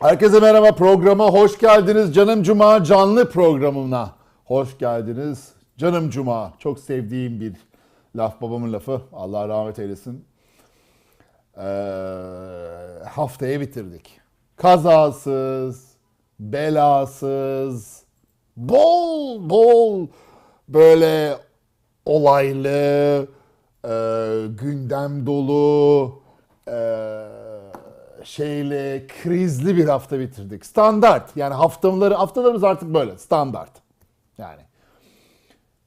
Herkese merhaba programa hoş geldiniz. Canım Cuma canlı programına hoş geldiniz. Canım Cuma çok sevdiğim bir laf babamın lafı. Allah rahmet eylesin. Ee, haftaya bitirdik. Kazasız, belasız, bol bol böyle olaylı, e, gündem dolu, e, şeyle krizli bir hafta bitirdik. Standart. Yani haftaları haftalarımız artık böyle standart. Yani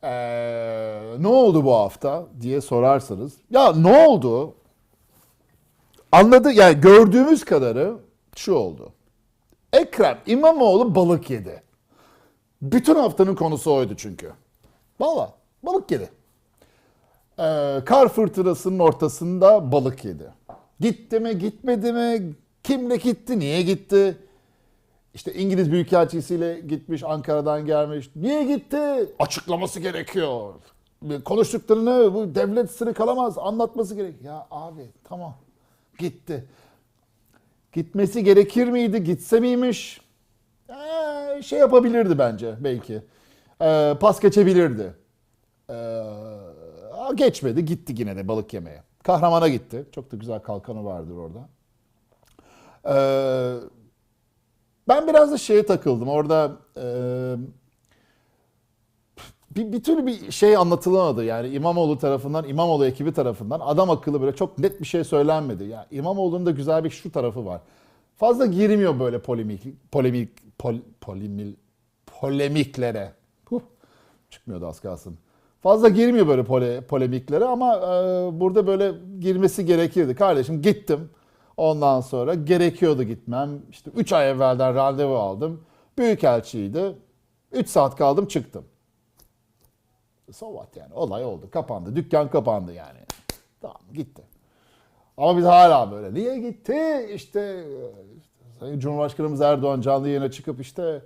ee, ne oldu bu hafta diye sorarsanız. Ya ne oldu? Anladı yani gördüğümüz kadarı şu oldu. Ekrem İmamoğlu balık yedi. Bütün haftanın konusu oydu çünkü. Valla balık yedi. Ee, kar fırtınasının ortasında balık yedi. Gitti mi gitmedi mi? Kimle gitti? Niye gitti? İşte İngiliz Büyükelçisiyle gitmiş Ankara'dan gelmiş. Niye gitti? Açıklaması gerekiyor. Konuştuklarını bu devlet sırrı kalamaz. Anlatması gerek. Ya abi tamam gitti. Gitmesi gerekir miydi? Gitse miymiş? Ee, şey yapabilirdi bence belki. Ee, pas geçebilirdi. Ee, geçmedi. Gitti yine de balık yemeye. Kahramana gitti. Çok da güzel kalkanı vardır orada. Ee, ben biraz da şeye takıldım. Orada e, bir, bir türlü bir şey anlatılamadı. Yani İmamoğlu tarafından, İmamoğlu ekibi tarafından adam akıllı böyle çok net bir şey söylenmedi. Yani İmamoğlu'nun da güzel bir şu tarafı var. Fazla girmiyor böyle polemik, polemik, pol, polemil, polemiklere. Huh, çıkmıyordu az kalsın. Fazla girmiyor böyle pole, polemiklere ama e, burada böyle girmesi gerekirdi. Kardeşim gittim. Ondan sonra gerekiyordu gitmem. İşte 3 ay evvelden randevu aldım. Büyükelçiydi. 3 saat kaldım çıktım. So what yani olay oldu kapandı. Dükkan kapandı yani. Tamam gitti. Ama biz hala böyle niye gitti işte Sayın Cumhurbaşkanımız Erdoğan canlı yayına çıkıp işte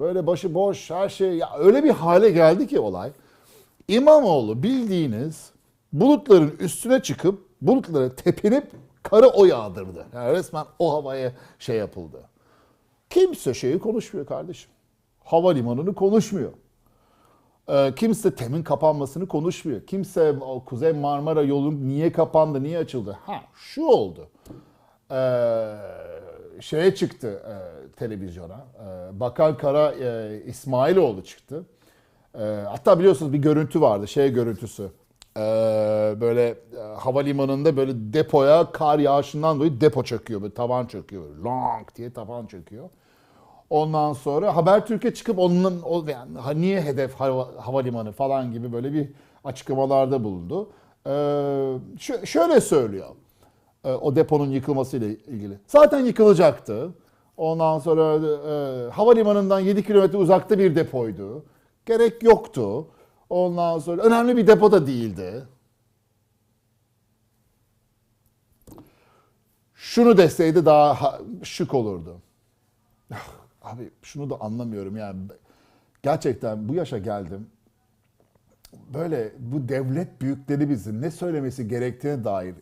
böyle başı boş her şey ya öyle bir hale geldi ki olay. İmamoğlu bildiğiniz bulutların üstüne çıkıp bulutlara tepinip karı o yağdırdı. Yani resmen o havaya şey yapıldı. Kimse şeyi konuşmuyor kardeşim. Havalimanını konuşmuyor. Ee, kimse TEM'in kapanmasını konuşmuyor. Kimse o Kuzey Marmara yolu niye kapandı, niye açıldı? Ha şu oldu. Ee, şeye çıktı e, televizyona. Ee, Bakan Kara e, İsmailoğlu çıktı. Ee, hatta biliyorsunuz bir görüntü vardı, şey görüntüsü. Ee, böyle e, havalimanında böyle depoya kar yağışından dolayı depo çöküyor, böyle tavan çöküyor. Long diye tavan çöküyor. Ondan sonra Habertürk'e çıkıp onun yani niye hedef hava- havalimanı falan gibi böyle bir açıklamalarda bulundu. Ee, şö- şöyle söylüyor. e, o deponun yıkılmasıyla ilgili. Zaten yıkılacaktı. Ondan sonra e, havalimanından 7 kilometre uzakta bir depoydu. Gerek yoktu. Ondan sonra önemli bir depo da değildi. Şunu deseydi daha ha- şık olurdu. Abi şunu da anlamıyorum yani. Gerçekten bu yaşa geldim. Böyle bu devlet büyükleri bizim ne söylemesi gerektiğine dair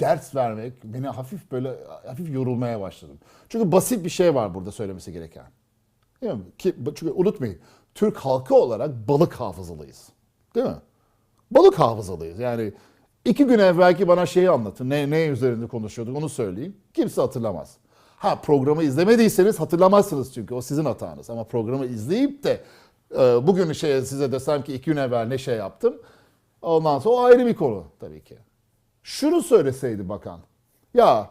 ders vermek beni hafif böyle hafif yorulmaya başladım. Çünkü basit bir şey var burada söylemesi gereken. Değil mi? Ki, çünkü unutmayın Türk halkı olarak balık hafızalıyız. Değil mi? Balık hafızalıyız. Yani iki gün evvelki bana şeyi anlatın. Ne, ne üzerinde konuşuyorduk onu söyleyeyim. Kimse hatırlamaz. Ha programı izlemediyseniz hatırlamazsınız çünkü o sizin hatanız. Ama programı izleyip de e, bugün şey size desem ki iki gün evvel ne şey yaptım. Ondan sonra o ayrı bir konu tabii ki. Şunu söyleseydi bakan. Ya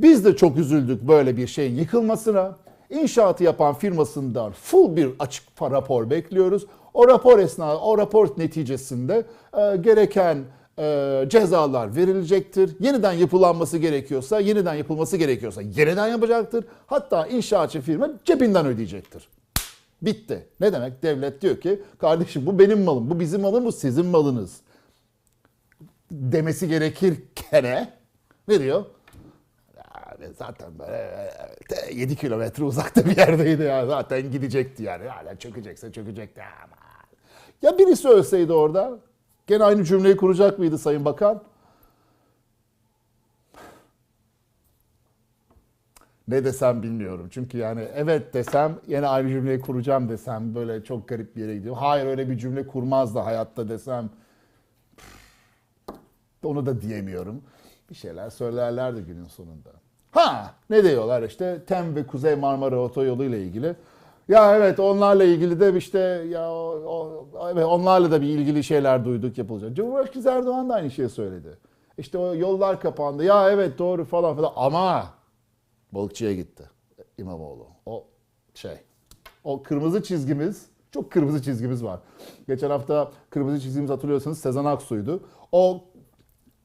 biz de çok üzüldük böyle bir şeyin yıkılmasına. İnşaatı yapan firmasından full bir açık rapor bekliyoruz. O rapor esna, o rapor neticesinde e, gereken e, cezalar verilecektir. Yeniden yapılanması gerekiyorsa, yeniden yapılması gerekiyorsa yeniden yapacaktır. Hatta inşaatçı firma cebinden ödeyecektir. Bitti. Ne demek? Devlet diyor ki kardeşim bu benim malım, bu bizim malım, bu sizin malınız demesi gerekirken ne diyor? Yani zaten böyle 7 kilometre uzakta bir yerdeydi ya. Zaten gidecekti yani. Hala çökecekse çökecekti ama. Ya birisi ölseydi orada gene aynı cümleyi kuracak mıydı Sayın Bakan? Ne desem bilmiyorum. Çünkü yani evet desem yine aynı cümleyi kuracağım desem böyle çok garip bir yere gidiyor. Hayır öyle bir cümle kurmaz da hayatta desem onu da diyemiyorum. Bir şeyler söylerlerdi günün sonunda. Ha ne diyorlar işte Tem ve Kuzey Marmara Otoyolu ile ilgili. Ya evet onlarla ilgili de işte ya o, evet onlarla da bir ilgili şeyler duyduk yapılacak. Cumhurbaşkanı Erdoğan da aynı şeyi söyledi. İşte o yollar kapandı. Ya evet doğru falan filan ama balıkçıya gitti İmamoğlu. O şey o kırmızı çizgimiz çok kırmızı çizgimiz var. Geçen hafta kırmızı çizgimiz hatırlıyorsanız Sezen Aksu'ydu. O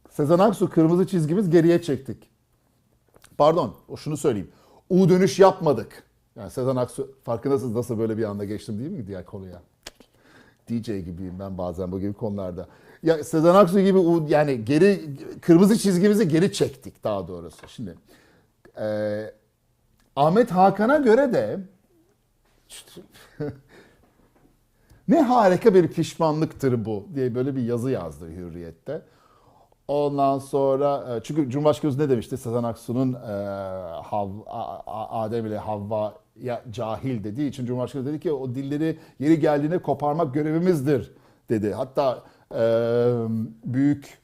Sezen Aksu kırmızı çizgimiz geriye çektik. Pardon, şunu söyleyeyim. U dönüş yapmadık. Yani Sezen Aksu farkındasınız nasıl böyle bir anda geçtim değil mi diğer konuya? DJ gibiyim ben bazen bu gibi konularda. Ya Sezen Aksu gibi U, yani geri kırmızı çizgimizi geri çektik daha doğrusu. Şimdi eee, Ahmet Hakan'a göre de ne harika bir pişmanlıktır bu diye böyle bir yazı yazdı Hürriyet'te. Ondan sonra e, çünkü Cumhurbaşkanımız ne demişti? Sezen Aksu'nun e, Adem ile Havva'ya cahil dediği için Cumhurbaşkanı dedi ki o dilleri yeri geldiğinde koparmak görevimizdir dedi. Hatta e, büyük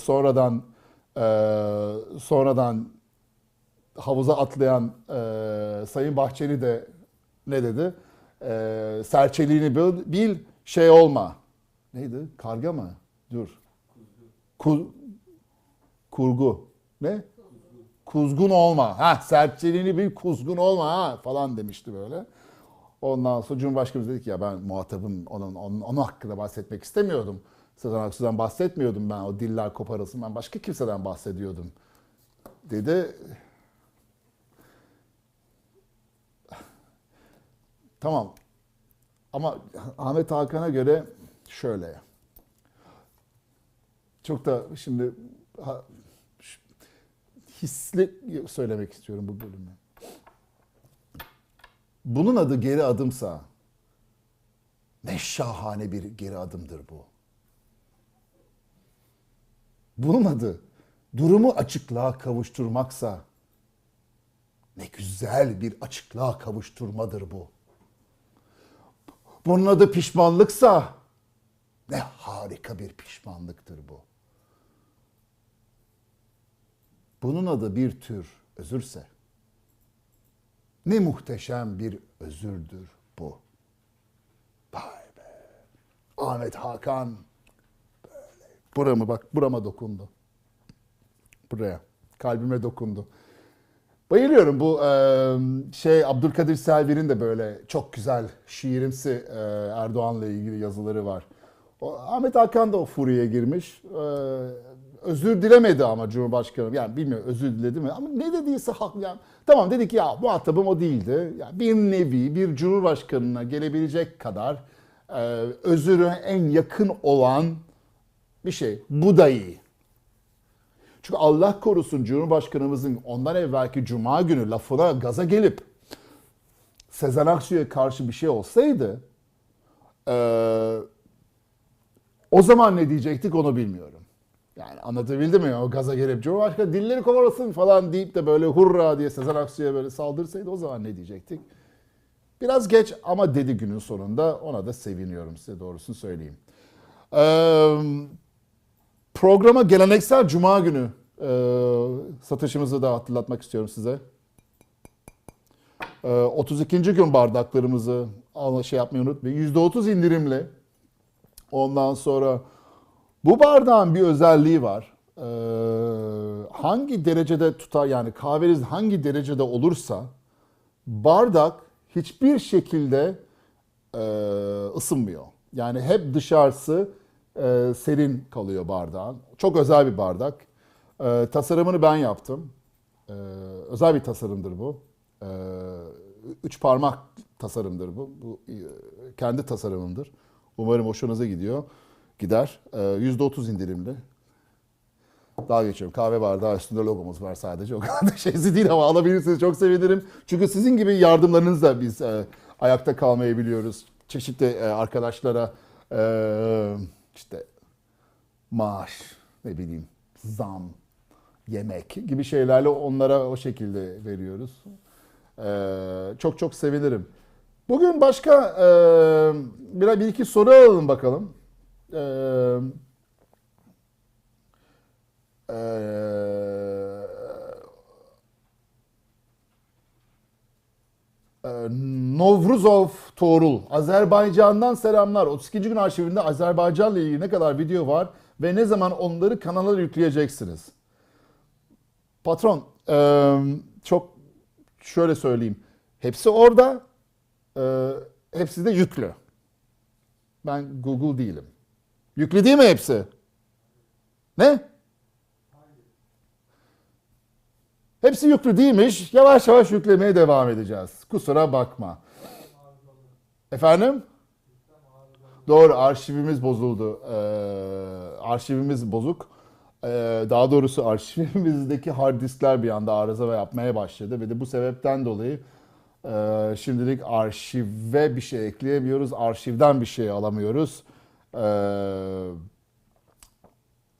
sonradan sonradan havuza atlayan Sayın Bahçeli de ne dedi? Serçeliğini bil, bil, şey olma. Neydi? Karga mı? Dur. Ku- kurgu. Ne? Kuzgun olma. Ha serçeliğini bil, kuzgun olma ha falan demişti böyle. Ondan sonra Cumhurbaşkanımız dedi ki ya ben muhatabım onun, onun, onun hakkında bahsetmek istemiyordum. Sezen Aksu'dan bahsetmiyordum ben o diller koparılsın. Ben başka kimseden bahsediyordum. Dedi. Tamam. Ama Ahmet Hakan'a göre şöyle. Çok da şimdi hisli söylemek istiyorum bu bölümü. Bunun adı geri adımsa ne şahane bir geri adımdır bu. Bunun adı durumu açıklığa kavuşturmaksa ne güzel bir açıklığa kavuşturmadır bu. Bunun adı pişmanlıksa ne harika bir pişmanlıktır bu. Bunun adı bir tür özürse ne muhteşem bir özürdür bu. Vay be. Ahmet Hakan böyle buramı bak burama dokundu. Buraya kalbime dokundu. Bayılıyorum bu e, şey Abdülkadir Selvi'nin de böyle çok güzel şiirimsi e, Erdoğan'la ilgili yazıları var. O, Ahmet Hakan da o furyaya girmiş. E, özür dilemedi ama Cumhurbaşkanı. Yani bilmiyorum özür diledi mi ama ne dediyse hak. Yani, tamam dedi ki ya muhatabım o değildi. Yani bir nevi bir Cumhurbaşkanına gelebilecek kadar e, özürü en yakın olan bir şey. Bu da iyi. Çünkü Allah korusun Cumhurbaşkanımızın ondan evvelki Cuma günü lafına gaza gelip Sezen Aksu'ya karşı bir şey olsaydı eee, o zaman ne diyecektik onu bilmiyorum. Yani anlatabildim mi? O gaza gelip Cumhurbaşkanı dilleri kovalasın falan deyip de böyle hurra diye Sezen Aksu'ya böyle saldırsaydı o zaman ne diyecektik? Biraz geç ama dedi günün sonunda ona da seviniyorum size doğrusunu söyleyeyim. Eee Programa geleneksel Cuma günü e, satışımızı da hatırlatmak istiyorum size. E, 32. gün bardaklarımızı şey yapmayı unutmayın. %30 indirimli. Ondan sonra bu bardağın bir özelliği var. E, hangi derecede tutar yani kahveniz hangi derecede olursa bardak hiçbir şekilde e, ısınmıyor. Yani hep dışarısı e, serin kalıyor bardağın. Çok özel bir bardak. E, tasarımını ben yaptım. E, özel bir tasarımdır bu. E, üç parmak tasarımdır bu. Bu e, kendi tasarımımdır. Umarım hoşunuza gidiyor. Gider. E, %30 indirimli. Daha geçiyorum. Kahve bardağı üstünde logomuz var sadece. O kadar da şeysi değil ama alabilirsiniz. Çok sevinirim. Çünkü sizin gibi yardımlarınızla biz e, ayakta kalmayı biliyoruz. Çeşitli e, arkadaşlara e, işte maaş, ne bileyim zam, yemek gibi şeylerle onlara o şekilde veriyoruz. Ee, çok çok sevinirim. Bugün başka e, bir iki soru alalım bakalım. E, Novruzov Tuğrul. Azerbaycan'dan selamlar. 32. gün arşivinde Azerbaycan'la ilgili ne kadar video var ve ne zaman onları kanala yükleyeceksiniz? Patron, çok şöyle söyleyeyim. Hepsi orada, hepsi de yüklü. Ben Google değilim. Yüklü değil mi hepsi? Ne? Hepsi yüklü değilmiş. Yavaş yavaş yüklemeye devam edeceğiz. Kusura bakma. Efendim? Doğru arşivimiz bozuldu. Ee, arşivimiz bozuk. Ee, daha doğrusu arşivimizdeki hard diskler bir anda arıza ve yapmaya başladı ve de bu sebepten dolayı e, şimdilik arşive bir şey ekleyemiyoruz. Arşivden bir şey alamıyoruz. Ee,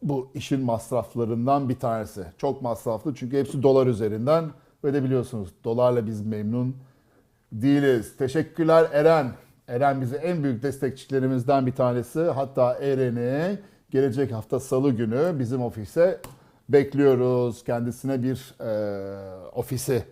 bu işin masraflarından bir tanesi. Çok masraflı çünkü hepsi dolar üzerinden ve de biliyorsunuz dolarla biz memnun değiliz. Teşekkürler Eren. Eren bize en büyük destekçilerimizden bir tanesi. Hatta Eren'i gelecek hafta salı günü bizim ofise bekliyoruz. Kendisine bir e, ofisi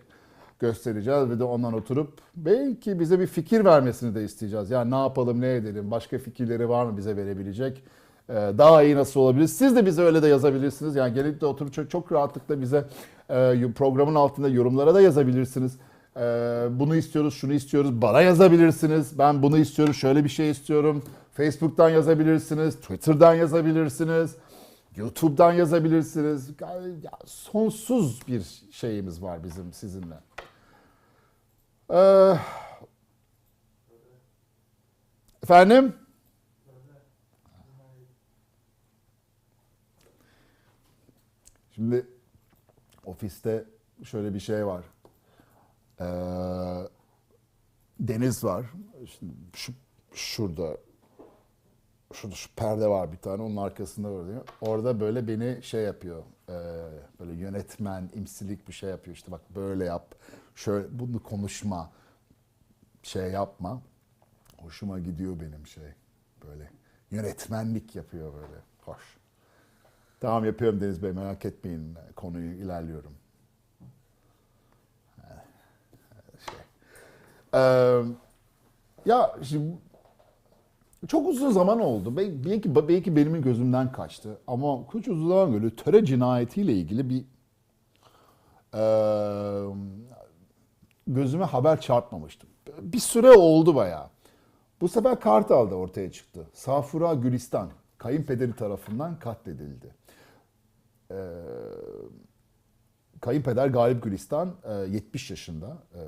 göstereceğiz ve de ondan oturup belki bize bir fikir vermesini de isteyeceğiz. Yani ne yapalım, ne edelim, başka fikirleri var mı bize verebilecek? Ee, Daha iyi nasıl olabilir? Siz de bize öyle de yazabilirsiniz. Yani gelip oturup çok, çok rahatlıkla bize e, programın altında yorumlara da yazabilirsiniz. Ee, Bunu istiyoruz, şunu istiyoruz. Bana yazabilirsiniz. Ben bunu istiyorum, şöyle bir şey istiyorum. Facebook'tan yazabilirsiniz, Twitter'dan yazabilirsiniz. YouTube'dan yazabilirsiniz. Ya, sonsuz bir şeyimiz var bizim sizinle. Ee, efendim? Şimdi ofiste şöyle bir şey var. Ee, deniz var. Şimdi şu şurada şurada şu perde var bir tane onun arkasında oluyor. Orada böyle beni şey yapıyor. e, böyle yönetmen, imsilik bir şey yapıyor. İşte bak böyle yap. Şöyle bunu konuşma. Şey yapma. Hoşuma gidiyor benim şey. Böyle yönetmenlik yapıyor böyle. Hoş. Tamam yapıyorum Deniz Bey merak etmeyin konuyu ilerliyorum. Şey. Ee, ya şimdi çok uzun zaman oldu. Bel- Belki belki benim gözümden kaçtı ama çok uzun zaman böyle töre cinayetiyle ilgili bir gözüme haber çarpmamıştı. Bir süre oldu bayağı. Bu sefer Kartal'da ortaya çıktı. Safura Gülistan kayınpederi tarafından katledildi. Ee, kayınpeder Galip Gülistan e, 70 yaşında e,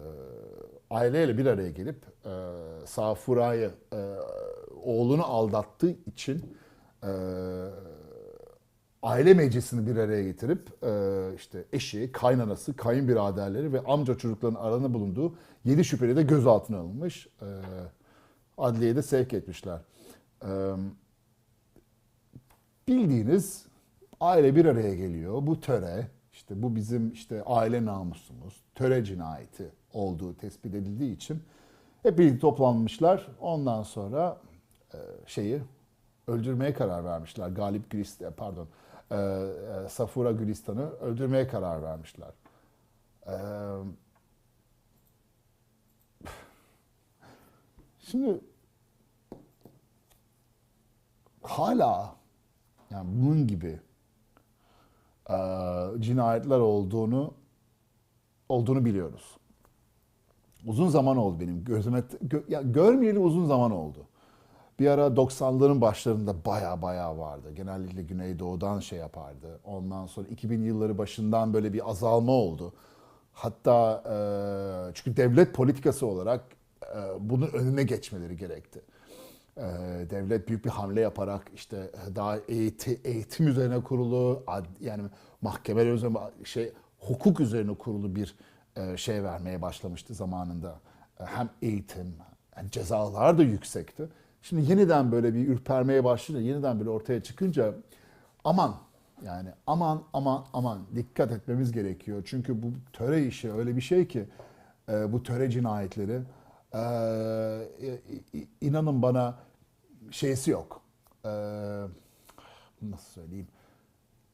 aileyle bir araya gelip e, Safura'yı e, oğlunu aldattığı için e, aile meclisini bir araya getirip e, işte eşi, kaynanası, kayınbiraderleri ve amca çocukların arasında bulunduğu 7 şüpheli de gözaltına alınmış. E, adliyeye de sevk etmişler. E, bildiğiniz aile bir araya geliyor. Bu töre, işte bu bizim işte aile namusumuz, töre cinayeti olduğu tespit edildiği için hep birlikte toplanmışlar. Ondan sonra e, şeyi öldürmeye karar vermişler. Galip Gülistan, pardon, Safura Gülistan'ı öldürmeye karar vermişler. E, şimdi hala yani bunun gibi e, cinayetler olduğunu olduğunu biliyoruz. Uzun zaman oldu benim gözüme gö- ya görmeyeli uzun zaman oldu. Bir ara 90'ların başlarında baya baya vardı. Genellikle Güneydoğu'dan şey yapardı. Ondan sonra 2000 yılları başından böyle bir azalma oldu. Hatta e, çünkü devlet politikası olarak e, bunun önüne geçmeleri gerekti. E, devlet büyük bir hamle yaparak işte daha eğiti, eğitim üzerine kurulu yani mahkemeler üzerine şey hukuk üzerine kurulu bir şey vermeye başlamıştı zamanında. Hem eğitim, yani cezalar da yüksekti. Şimdi yeniden böyle bir ürpermeye başlayınca, yeniden böyle ortaya çıkınca aman Yani aman aman aman dikkat etmemiz gerekiyor. Çünkü bu töre işi öyle bir şey ki e, bu töre cinayetleri e, i- inanın bana şeysi yok. E, nasıl söyleyeyim?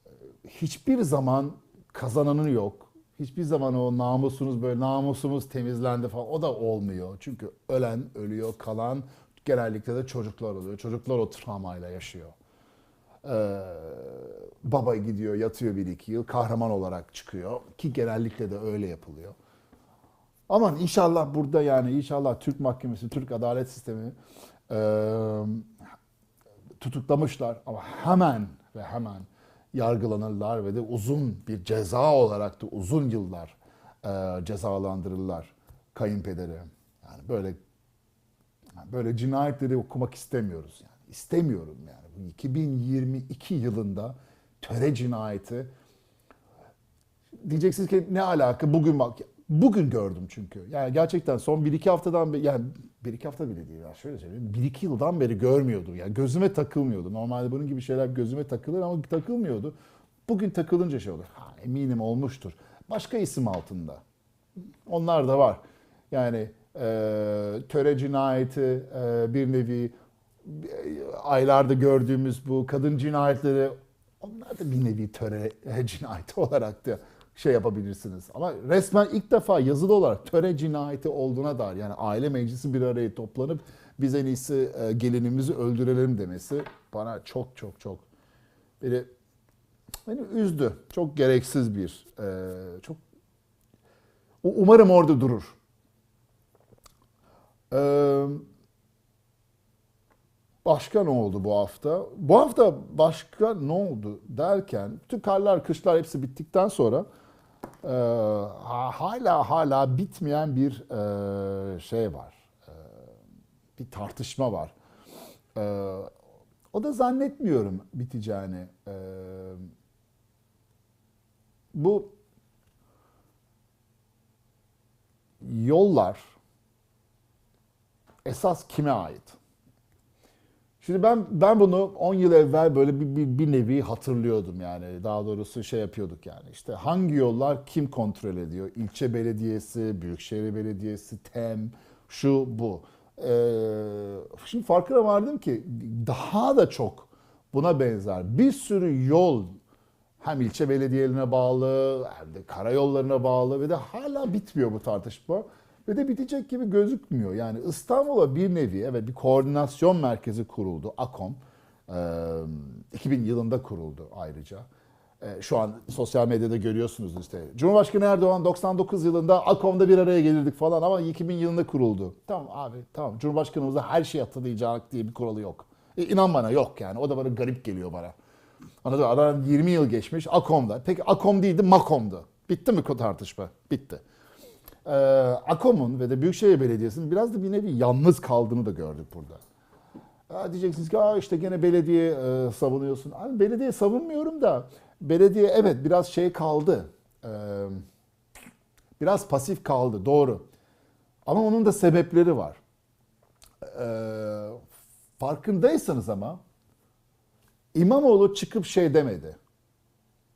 E, Hiçbir zaman kazananı yok. Hiçbir zaman o namusunuz böyle namusumuz temizlendi falan o da olmuyor. Çünkü ölen ölüyor, kalan genellikle de çocuklar oluyor. Çocuklar o travmayla yaşıyor. Ee, baba gidiyor yatıyor bir iki yıl kahraman olarak çıkıyor ki genellikle de öyle yapılıyor. Aman inşallah burada yani inşallah Türk mahkemesi, Türk adalet sistemi e, tutuklamışlar ama hemen ve hemen yargılanırlar ve de uzun bir ceza olarak da uzun yıllar e, cezalandırırlar kayınpederi. Yani böyle yani böyle cinayetleri okumak istemiyoruz yani. İstemiyorum yani. Bu 2022 yılında töre cinayeti diyeceksiniz ki ne alaka bugün bak bugün gördüm çünkü. Yani gerçekten son 1-2 haftadan beri yani 1-2 hafta bile değil ya şöyle söyleyeyim 1-2 yıldan beri görmüyordum. Yani gözüme takılmıyordu. Normalde bunun gibi şeyler gözüme takılır ama takılmıyordu. Bugün takılınca şey olur. Ha, eminim olmuştur. Başka isim altında. Onlar da var. Yani töre cinayeti e, bir nevi e, aylarda gördüğümüz bu kadın cinayetleri onlar da bir nevi töre cinayeti olarak da şey yapabilirsiniz. Ama resmen ilk defa yazılı olarak töre cinayeti olduğuna dair yani aile meclisi bir araya toplanıp biz en iyisi e, gelinimizi öldürelim demesi bana çok çok çok beni, beni üzdü. Çok gereksiz bir çok umarım orada durur. Ee, başka ne oldu bu hafta? Bu hafta başka ne oldu derken bütün karlar, kışlar hepsi bittikten sonra e, ha- hala hala bitmeyen bir e, şey var. E, bir tartışma var. E, o da zannetmiyorum biteceğini. E, bu yollar esas kime ait? Şimdi ben ben bunu 10 yıl evvel böyle bir, bir, bir nevi hatırlıyordum yani. Daha doğrusu şey yapıyorduk yani. İşte hangi yollar kim kontrol ediyor? İlçe belediyesi, büyükşehir belediyesi, TEM, şu bu. Ee, şimdi farkına vardım ki daha da çok buna benzer bir sürü yol hem ilçe belediyelerine bağlı hem de karayollarına bağlı ve de hala bitmiyor bu tartışma. Ve de bitecek gibi gözükmüyor. Yani İstanbul'a bir nevi evet bir koordinasyon merkezi kuruldu. AKOM. Ee, 2000 yılında kuruldu ayrıca. Ee, şu an sosyal medyada görüyorsunuz işte. Cumhurbaşkanı Erdoğan 99 yılında AKOM'da bir araya gelirdik falan ama 2000 yılında kuruldu. Tamam abi tamam. Cumhurbaşkanımıza her şeyi hatırlayacak diye bir kuralı yok. E, inan bana yok yani. O da bana garip geliyor bana. Anladın mı? Aradan 20 yıl geçmiş. AKOM'da. Peki AKOM değildi MAKOM'du. Bitti mi tartışma? Bitti. Ee, AKOM'un ve de Büyükşehir Belediyesi'nin biraz da bir nevi yalnız kaldığını da gördük burada. Aa, diyeceksiniz ki işte gene belediye e, savunuyorsun. Abi belediye savunmuyorum da belediye evet biraz şey kaldı. Ee, biraz pasif kaldı doğru. Ama onun da sebepleri var. Ee, farkındaysanız ama İmamoğlu çıkıp şey demedi.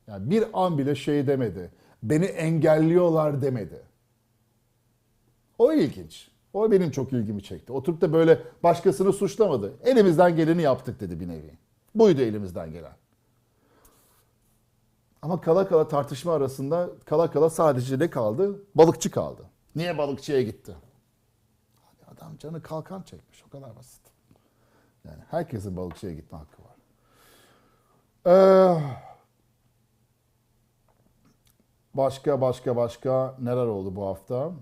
Yani bir an bile şey demedi. Beni engelliyorlar demedi. O ilginç. O benim çok ilgimi çekti. Oturup da böyle başkasını suçlamadı. Elimizden geleni yaptık dedi bir nevi. Buydu elimizden gelen. Ama kala kala tartışma arasında kala kala sadece ne kaldı? Balıkçı kaldı. Niye balıkçıya gitti? Adam canı kalkan çekmiş. O kadar basit. Yani herkesin balıkçıya gitme hakkı var. Ee, başka başka başka neler oldu bu hafta?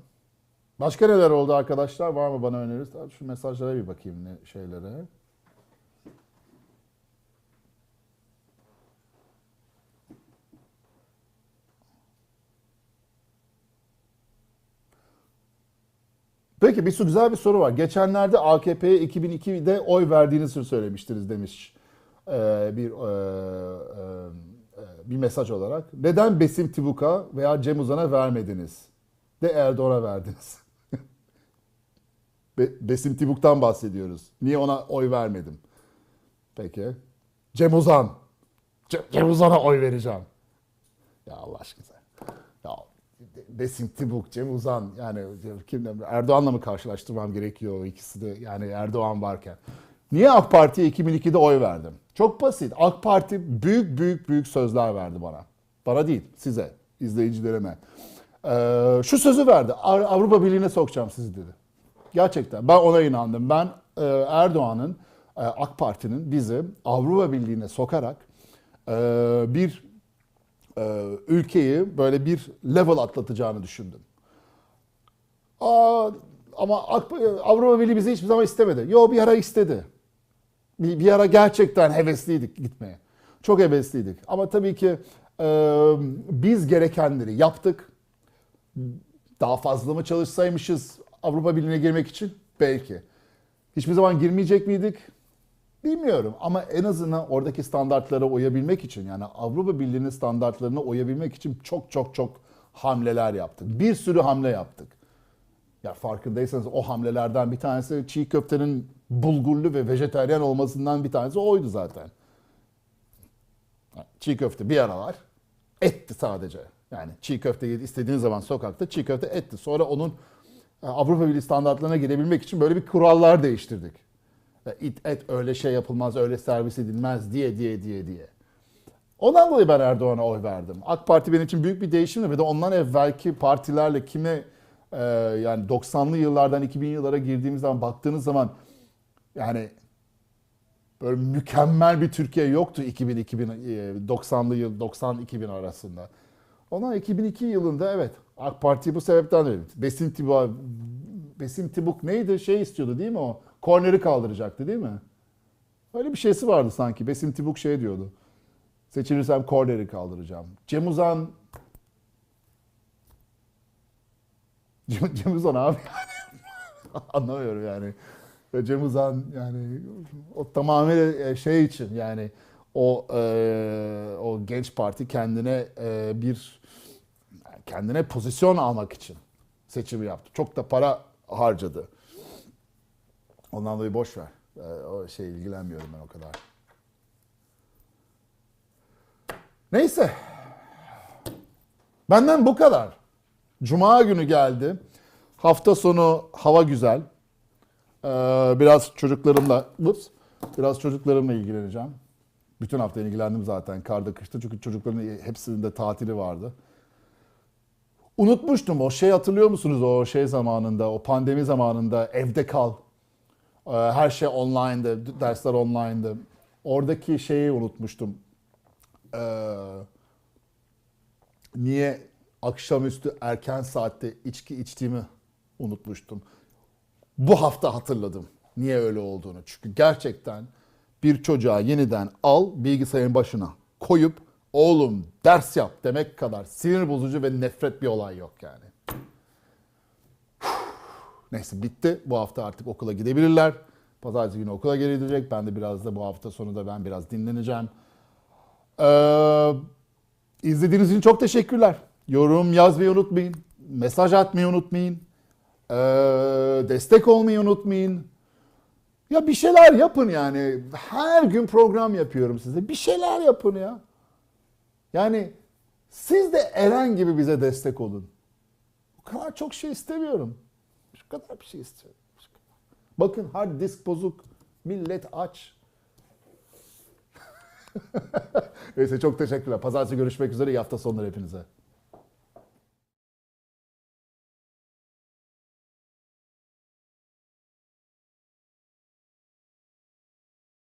Başka neler oldu arkadaşlar? Var mı bana öneriniz? Şu mesajlara bir bakayım ne şeylere. Peki bir su güzel bir soru var. Geçenlerde AKP'ye 2002'de oy verdiğinizi söylemiştiniz demiş ee, bir e, e, e, bir mesaj olarak. Neden Besim Tibuk'a veya Cem Uzan'a vermediniz? De Erdoğan'a verdiniz. Be- Besim Tibuk'tan bahsediyoruz. Niye ona oy vermedim? Peki. Cem Uzan. Cem, Cem Uzan'a oy vereceğim. Ya Allah aşkına. Ya Besim Tibuk, Cem Uzan yani kimle Erdoğan'la mı karşılaştırmam gerekiyor o ikisi de yani Erdoğan varken. Niye AK Parti'ye 2002'de oy verdim? Çok basit. AK Parti büyük büyük büyük sözler verdi bana. Bana değil, size, izleyicilerime. Ee, şu sözü verdi. "Av- Avrupa Birliği'ne sokacağım sizi dedi. Gerçekten ben ona inandım. Ben e, Erdoğan'ın, e, AK Parti'nin bizi Avrupa Birliği'ne sokarak e, bir ülkeyi böyle bir level atlatacağını düşündüm. Aa, ama Avrupa Birliği bizi hiçbir zaman istemedi. Yo bir ara istedi. Bir, bir ara gerçekten hevesliydik gitmeye. Çok hevesliydik. Ama tabii ki e, biz gerekenleri yaptık. Daha fazla mı çalışsaymışız Avrupa Birliği'ne girmek için? Belki. Hiçbir zaman girmeyecek miydik? Bilmiyorum ama en azından oradaki standartlara uyabilmek için yani Avrupa Birliği'nin standartlarına uyabilmek için çok çok çok hamleler yaptık. Bir sürü hamle yaptık. Ya farkındaysanız o hamlelerden bir tanesi çiğ köftenin bulgurlu ve vejeteryan olmasından bir tanesi oydu zaten. Çiğ köfte bir aralar etti sadece. Yani çiğ köfte istediğiniz zaman sokakta çiğ köfte etti. Sonra onun Avrupa Birliği standartlarına girebilmek için böyle bir kurallar değiştirdik. E, İt, et öyle şey yapılmaz, öyle servis edilmez diye diye diye diye. Ondan dolayı ben Erdoğan'a oy verdim. AK Parti benim için büyük bir değişimdi ve de ondan evvelki partilerle kime e, yani 90'lı yıllardan 2000 yıllara girdiğimiz zaman baktığınız zaman yani böyle mükemmel bir Türkiye yoktu 2000 2000 e, 90'lı yıl 90 2000 arasında. Ondan 2002 yılında evet AK Parti bu sebepten öyle. Besim Tibuk Besim Tibuk neydi? Şey istiyordu değil mi o? Korneri kaldıracaktı değil mi? Öyle bir şeysi vardı sanki. Besim Tibuk şey diyordu. Seçilirsem korneri kaldıracağım. Cem Uzan Cem, Cem Uzan abi anlamıyorum yani. Cem Uzan yani o tamamen şey için yani o e, o genç parti kendine e, bir kendine pozisyon almak için seçimi yaptı. Çok da para harcadı. Ondan dolayı boş ver. E, o şey ilgilenmiyorum ben o kadar. Neyse. Benden bu kadar. Cuma günü geldi. Hafta sonu hava güzel. Ee, biraz çocuklarımla, ups, biraz çocuklarımla ilgileneceğim. Bütün hafta ilgilendim zaten karda kışta çünkü çocukların hepsinin de tatili vardı. Unutmuştum o şey hatırlıyor musunuz o şey zamanında, o pandemi zamanında evde kal. Ee, Her şey online'dı, dersler online'dı. Oradaki şeyi unutmuştum. Ee, niye akşamüstü erken saatte içki içtiğimi unutmuştum. Bu hafta hatırladım niye öyle olduğunu. Çünkü gerçekten bir çocuğa yeniden al bilgisayarın başına koyup oğlum ders yap demek kadar sinir bozucu ve nefret bir olay yok yani. Neyse bitti. Bu hafta artık okula gidebilirler. Pazartesi günü okula geri gidecek. Ben de biraz da bu hafta sonu da ben biraz dinleneceğim. Ee, izlediğiniz için çok teşekkürler. Yorum yazmayı unutmayın. Mesaj atmayı unutmayın. Ee, destek olmayı unutmayın. Ya bir şeyler yapın yani. Her gün program yapıyorum size. Bir şeyler yapın ya. Yani siz de Eren gibi bize destek olun. O kadar çok şey istemiyorum. Şu kadar bir şey istiyorum. Bakın hard disk bozuk. Millet aç. Neyse çok teşekkürler. Pazartesi görüşmek üzere. İyi hafta sonları hepinize.